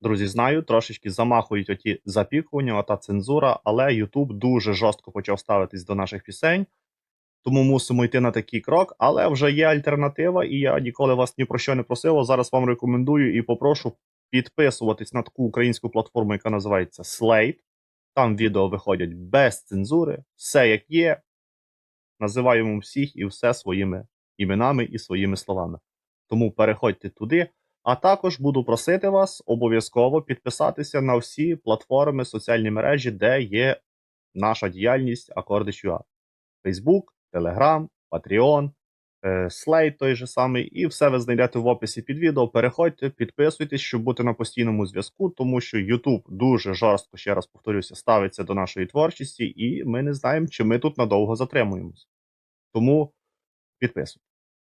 Друзі, знаю, трошечки замахують оті запікування, ота цензура, але YouTube дуже жорстко почав ставитись до наших пісень, тому мусимо йти на такий крок. Але вже є альтернатива, і я ніколи вас ні про що не просив. Зараз вам рекомендую і попрошу підписуватись на таку українську платформу, яка називається Slate. Там відео виходять без цензури, все як є. Називаємо всіх і все своїми іменами і своїми словами. Тому переходьте туди. А також буду просити вас обов'язково підписатися на всі платформи соціальні мережі, де є наша діяльність Акорди.ua. Facebook, Telegram, Patreon, е, Slate той же самий, і все ви знайдете в описі під відео. Переходьте, підписуйтесь, щоб бути на постійному зв'язку, тому що YouTube дуже жорстко, ще раз повторюся, ставиться до нашої творчості, і ми не знаємо, чи ми тут надовго затримуємось. Тому підписуйтесь.